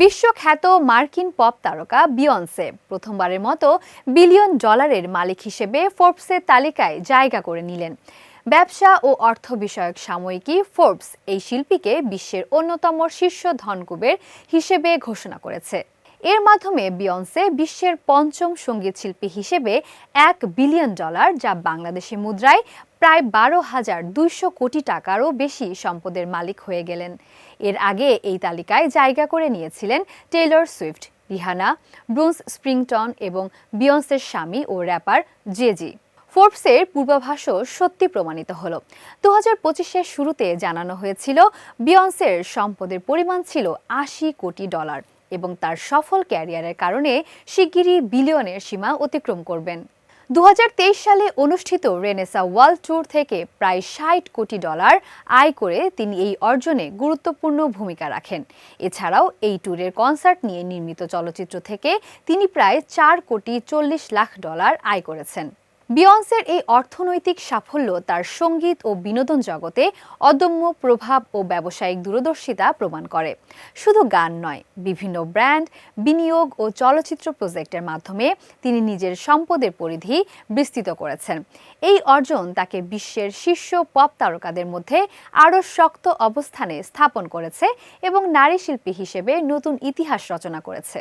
বিশ্বখ্যাত মার্কিন পপ তারকা বিয়ন্সে প্রথমবারের মতো বিলিয়ন ডলারের মালিক হিসেবে ফোর্বসের তালিকায় জায়গা করে নিলেন। ব্যবসা ও অর্থ বিষয়ক সাময়িকী ফোর্বস এই শিল্পীকে বিশ্বের অন্যতম শীর্ষ ধনকুবের হিসেবে ঘোষণা করেছে। এর মাধ্যমে বিয়ন্সে বিশ্বের পঞ্চম সংগীত শিল্পী হিসেবে এক বিলিয়ন ডলার যা বাংলাদেশি মুদ্রায় প্রায় বারো হাজার দুইশো কোটি টাকারও বেশি সম্পদের মালিক হয়ে গেলেন। এর আগে এই তালিকায় জায়গা করে নিয়েছিলেন Taylor Swift Rihanna Bruce Springsteen এবং বিয়ন্সের স্বামী ও র্যাপার জেজি ফোর্বসের পূর্বাভাসও সত্যি প্রমাণিত হলো। দু হাজার পঁচিশের শুরুতে জানানো হয়েছিল বিয়ন্সের সম্পদের পরিমাণ ছিল আশি কোটি ডলার। এবং তার সফল ক্যারিয়ারের কারণে শিগগিরই বিলিয়নের সীমা অতিক্রম করবেন। দু হাজার তেইশ সালে অনুষ্ঠিত রেনেসা ওয়ার্ল্ড ট্যুর থেকে প্রায় ষাট কোটি ডলার আয় করে তিনি এই অর্জনে গুরুত্বপূর্ণ ভূমিকা রাখেন। এছাড়াও এই ট্যুরের কনসার্ট নিয়ে নির্মিত চলচ্চিত্র থেকে তিনি প্রায় চার কোটি চল্লিশ লাখ ডলার আয় করেছেন। বিয়ন্সের এই অর্থনৈতিক সাফল্য তার সংগীত ও বিনোদন জগতে অদম্য প্রভাব ও ব্যবসায়িক দূরদর্শিতা প্রমাণ করে। শুধু গান নয়, বিভিন্ন ব্র্যান্ড, বিনিয়োগ ও চলচ্চিত্র প্রজেক্টের মাধ্যমে তিনি নিজের সম্পদের পরিধি বিস্তৃত করেছেন। এই অর্জন তাকে বিশ্বের শীর্ষ পপ তারকাদের মধ্যে আরও শক্ত অবস্থানে স্থাপন করেছে এবং নারী শিল্পী হিসেবে নতুন ইতিহাস রচনা করেছে।